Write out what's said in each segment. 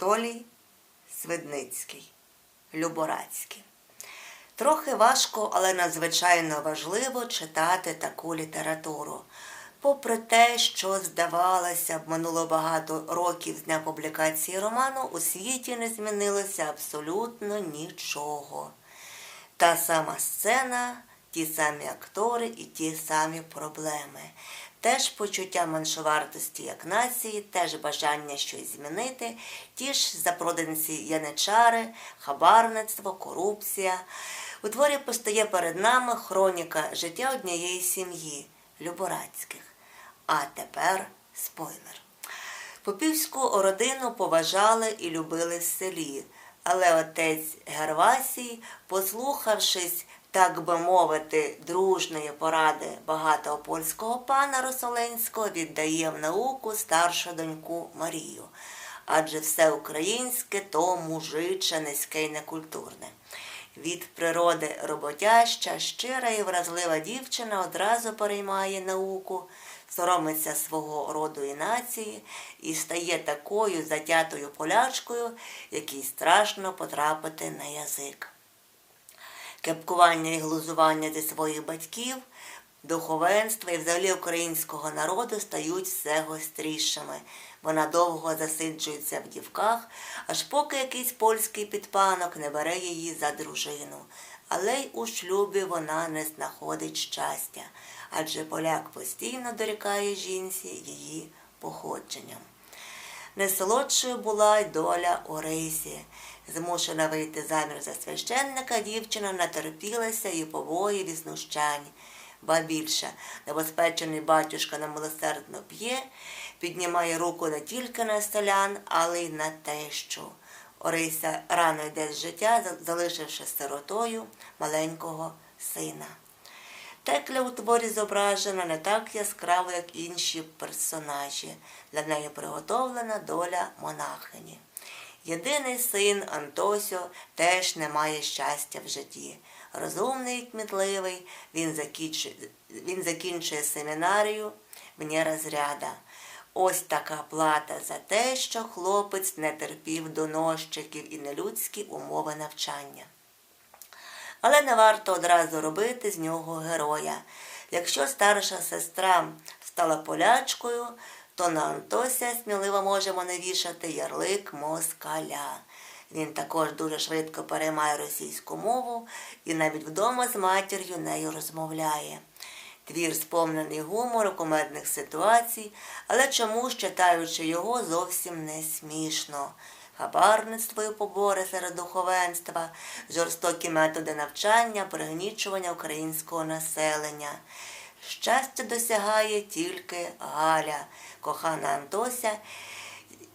Анатолій Свидницький, Люборацький. Трохи важко, але надзвичайно важливо читати таку літературу. Попри те, що, здавалося б, минуло багато років з дня публікації роману, у світі не змінилося абсолютно нічого. Та сама сцена, ті самі актори і ті самі проблеми. Теж почуття меншовартості як нації, теж бажання щось змінити, ті ж запроданці яничари, хабарництво, корупція. У творі постає перед нами хроніка життя однієї сім'ї Люборацьких. А тепер спойлер. Попівську родину поважали і любили в селі, але отець Гервасій, послухавшись, так би мовити, дружної поради багатого польського пана Росоленського, віддає в науку старшу доньку Марію. Адже все українське то мужиче, низьке й некультурне. Від природи роботяща, щира і вразлива дівчина одразу переймає науку, соромиться свого роду і нації і стає такою затятою полячкою, якій страшно потрапити на язик. Кепкування і глузування зі своїх батьків, духовенства і взагалі українського народу стають все гострішими. Вона довго засиджується в дівках, аж поки якийсь польський підпанок не бере її за дружину. Але й у шлюбі вона не знаходить щастя, адже поляк постійно дорікає жінці її походженням. Несолодшою була й доля Орисі. Змушена вийти замір за священника, дівчина натерпілася і побоїв і знущань. Ба більше, небезпечений батюшка намилосердно п'є, піднімає руку не тільки на селян, але й на тещу. Орися рано йде з життя, залишивши сиротою маленького сина. Текля у творі зображена не так яскраво, як інші персонажі. Для неї приготовлена доля монахині. Єдиний син Антосьо теж не має щастя в житті. Розумний і кмітливий, він закінчує, він закінчує семінарію вне розряда. Ось така плата за те, що хлопець не терпів доносчиків і нелюдські умови навчання. Але не варто одразу робити з нього героя. Якщо старша сестра стала полячкою, то на Антося сміливо можемо навішати ярлик москаля. Він також дуже швидко переймає російську мову і навіть вдома з матір'ю нею розмовляє. Твір сповнений гумору, кумедних ситуацій, але чомусь, читаючи його, зовсім не смішно. Хабарництво і побори серед духовенства, жорстокі методи навчання, пригнічування українського населення. Щастя досягає тільки Галя, кохана Антося,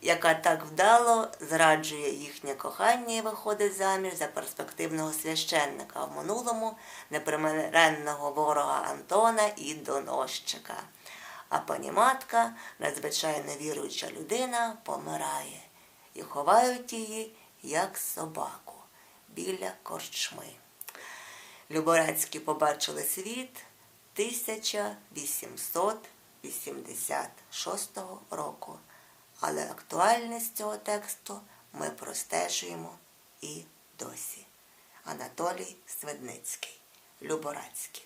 яка так вдало зраджує їхнє кохання і виходить заміж за перспективного священника, в минулому непримиренного ворога Антона і доносчика. А пані матка, надзвичайно віруюча людина, помирає і ховають її, як собаку, біля корчми. Люборецькі побачили світ 1886 року, але актуальність цього тексту ми простежуємо і досі. Анатолій Свидницький, Люборацький.